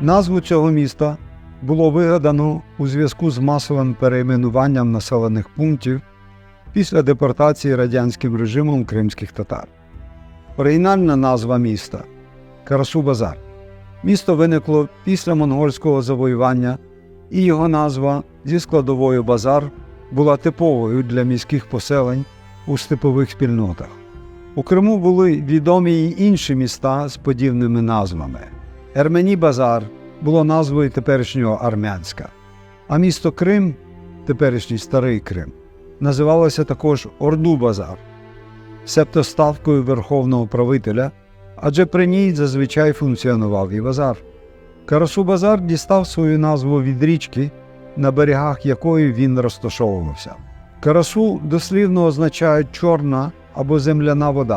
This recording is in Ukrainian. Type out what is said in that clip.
Назву цього міста було вигадано у зв'язку з масовим перейменуванням населених пунктів після депортації радянським режимом кримських татар. Оригінальна назва міста Карасу-Базар. Місто виникло після монгольського завоювання, і його назва зі складовою базар була типовою для міських поселень у степових спільнотах. У Криму були відомі й інші міста з подібними назвами. Ермені Базар було назвою теперішнього Армянська, а місто Крим, теперішній Старий Крим, називалося також Орду Базар, себто ставкою верховного правителя, адже при ній зазвичай функціонував і базар. Карасу Базар дістав свою назву від річки, на берегах якої він розташовувався. Карасу дослівно означає чорна або земляна вода.